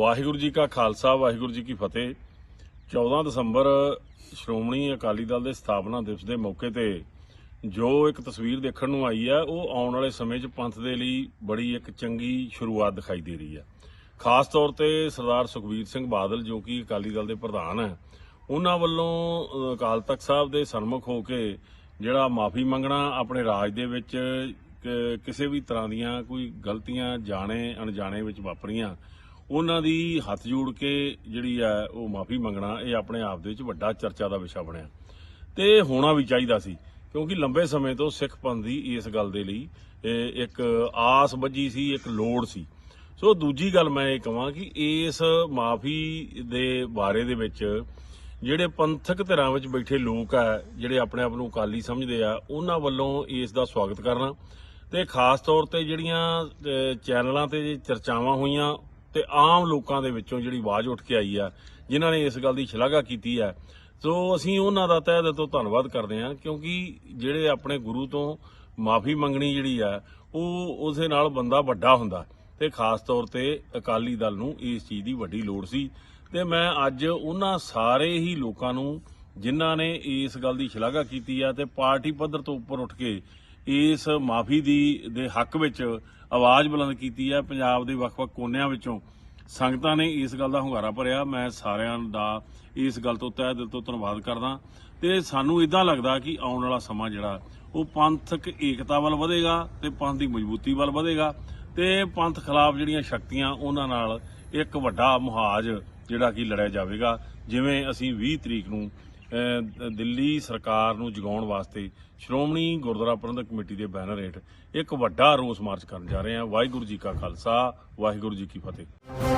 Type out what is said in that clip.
ਵਾਹਿਗੁਰੂ ਜੀ ਕਾ ਖਾਲਸਾ, ਵਾਹਿਗੁਰੂ ਜੀ ਕੀ ਫਤਿਹ। 14 ਦਸੰਬਰ ਸ਼੍ਰੋਮਣੀ ਅਕਾਲੀ ਦਲ ਦੇ ਸਥਾਪਨਾ ਦਿਵਸ ਦੇ ਮੌਕੇ ਤੇ ਜੋ ਇੱਕ ਤਸਵੀਰ ਦੇਖਣ ਨੂੰ ਆਈ ਹੈ, ਉਹ ਆਉਣ ਵਾਲੇ ਸਮੇਂ 'ਚ ਪੰਥ ਦੇ ਲਈ ਬੜੀ ਇੱਕ ਚੰਗੀ ਸ਼ੁਰੂਆਤ ਦਿਖਾਈ ਦੇ ਰਹੀ ਹੈ। ਖਾਸ ਤੌਰ ਤੇ ਸਰਦਾਰ ਸੁਖਬੀਰ ਸਿੰਘ ਬਾਦਲ, ਜੋ ਕਿ ਅਕਾਲੀ ਦਲ ਦੇ ਪ੍ਰਧਾਨ ਹੈ, ਉਹਨਾਂ ਵੱਲੋਂ ਅਕਾਲ ਤਖਤ ਸਾਹਿਬ ਦੇ ਸਨਮੁਖ ਹੋ ਕੇ ਜਿਹੜਾ ਮਾਫੀ ਮੰਗਣਾ, ਆਪਣੇ ਰਾਜ ਦੇ ਵਿੱਚ ਕਿਸੇ ਵੀ ਤਰ੍ਹਾਂ ਦੀਆਂ ਕੋਈ ਗਲਤੀਆਂ, ਜਾਣੇ, ਅਣਜਾਣੇ ਵਿੱਚ ਵਾਪਰੀਆਂ ਉਹਨਾਂ ਦੀ ਹੱਥ ਜੋੜ ਕੇ ਜਿਹੜੀ ਹੈ ਉਹ ਮਾਫੀ ਮੰਗਣਾ, ਇਹ ਆਪਣੇ ਆਪ ਦੇ ਵਿੱਚ ਵੱਡਾ ਚਰਚਾ ਦਾ ਵਿਸ਼ਾ ਬਣਿਆ। ਤੇ ਹੋਣਾ ਵੀ ਚਾਹੀਦਾ ਸੀ, ਕਿਉਂਕਿ ਲੰਬੇ ਸਮੇਂ ਤੋਂ ਸਿੱਖ ਪੰਥ ਦੀ ਇਸ ਗੱਲ ਦੇ ਲਈ ਇੱਕ ਆਸ ਬੱਝੀ ਸੀ, ਇੱਕ ਲੋੜ ਸੀ। ਸੋ ਦੂਜੀ ਗੱਲ ਮੈਂ ਇਹ ਕਹਾਂ ਕਿ ਇਸ ਮਾਫੀ ਦੇ ਬਾਰੇ ਦੇ ਵਿੱਚ ਜਿਹੜੇ ਪੰਥਕ ਧਿਰਾਂ ਵਿੱਚ ਬੈਠੇ ਲੋਕ ਆ, ਜਿਹੜੇ ਆਪਣੇ ਆਪ ਨੂੰ ਅਕਾਲੀ ਸਮਝਦੇ ਆ, ਉਹਨਾਂ ਵੱਲੋਂ ਇਸ ਦਾ ਸਵਾਗਤ ਕਰਨਾ ਤੇ ਖਾਸ ਤੌਰ ਤੇ ਜਿਹੜੀਆਂ ਚੈਨਲਾਂ ਤੇ ਜੇ ਚਰਚਾਵਾਂ ਹੋਈਆਂ ਤੇ ਆਮ ਲੋਕਾਂ ਦੇ ਵਿੱਚੋਂ ਜਿਹੜੀ ਆਵਾਜ਼ ਉੱਠ ਕੇ ਆਈ ਆ, ਜਿਨ੍ਹਾਂ ਨੇ ਇਸ ਗੱਲ ਦੀ ਸ਼ਲਾਘਾ ਕੀਤੀ ਹੈ ਸੋ ਅਸੀਂ ਉਹਨਾਂ ਦਾ ਤਹਿ ਦਿਲ ਤੋਂ ਧੰਨਵਾਦ ਕਰਦੇ ਹਾਂ, ਕਿਉਂਕਿ ਜਿਹੜੇ ਆਪਣੇ ਗੁਰੂ ਤੋਂ ਮਾਫੀ ਮੰਗਣੀ ਜਿਹੜੀ ਆ, ਉਹ ਉਸੇ ਨਾਲ ਬੰਦਾ ਵੱਡਾ ਹੁੰਦਾ। ਤੇ ਖਾਸ ਤੌਰ ਤੇ ਅਕਾਲੀ ਦਲ ਨੂੰ ਇਸ ਚੀਜ਼ ਦੀ ਵੱਡੀ ਲੋੜ ਸੀ। ਤੇ ਮੈਂ ਅੱਜ ਉਹਨਾਂ ਸਾਰੇ ਹੀ ਲੋਕਾਂ ਨੂੰ, ਜਿਨ੍ਹਾਂ ਨੇ ਇਸ ਗੱਲ ਦੀ ਸ਼ਲਾਘਾ ਕੀਤੀ ਆ, ਤੇ ਪਾਰਟੀ ਪੱਧਰ ਤੋਂ ਉੱਪਰ ਉੱਠ ਕੇ ਇਸ ਮਾਫੀ ਦੀ, ਦੇ ਹੱਕ ਵਿੱਚ ਆਵਾਜ਼ ਬੁਲੰਦ ਕੀਤੀ ਹੈ। ਪੰਜਾਬ ਦੇ ਵੱਖ-ਵੱਖ ਕੋਨਿਆਂ ਵਿੱਚੋਂ ਸੰਗਤਾਂ ਨੇ ਇਸ ਗੱਲ ਦਾ ਹੁੰਗਾਰਾ ਭਰਿਆ। ਮੈਂ ਸਾਰਿਆਂ ਦਾ ਇਸ ਗੱਲ ਤੋਂ ਤਹਿ ਦਿਲ ਤੋਂ ਧੰਨਵਾਦ ਕਰਦਾ। ਤੇ ਸਾਨੂੰ ਇਦਾਂ ਲੱਗਦਾ ਕਿ ਆਉਣ ਵਾਲਾ ਸਮਾਂ ਜਿਹੜਾ, ਉਹ ਪੰਥਕ ਏਕਤਾ ਵੱਲ ਵਧੇਗਾ ਤੇ ਪੰਥ ਦੀ ਮਜ਼ਬੂਤੀ ਵੱਲ ਵਧੇਗਾ ਤੇ ਪੰਥ ਖਿਲਾਫ ਜਿਹੜੀਆਂ ਸ਼ਕਤੀਆਂ, ਉਹਨਾਂ ਨਾਲ ਇੱਕ ਵੱਡਾ ਮੁਹਾਜ ਜਿਹੜਾ ਕਿ ਲੜਿਆ ਜਾਵੇਗਾ। ਜਿਵੇਂ ਅਸੀਂ 20 ਤਰੀਕ ਨੂੰ ਦਿੱਲੀ ਸਰਕਾਰ ਨੂੰ ਜਗਾਉਣ ਵਾਸਤੇ ਸ਼੍ਰੋਮਣੀ ਗੁਰਦੁਆਰਾ ਪ੍ਰਬੰਧਕ ਕਮੇਟੀ ਦੇ ਬੈਨਰ ਹੇਠ ਇੱਕ ਵੱਡਾ ਰੋਸ ਮਾਰਚ ਕਰਨ ਜਾ ਰਹੇ ਹਾਂ। ਵਾਹਿਗੁਰੂ ਜੀ ਕਾ ਖਾਲਸਾ, ਵਾਹਿਗੁਰੂ ਜੀ ਕੀ ਫਤਿਹ।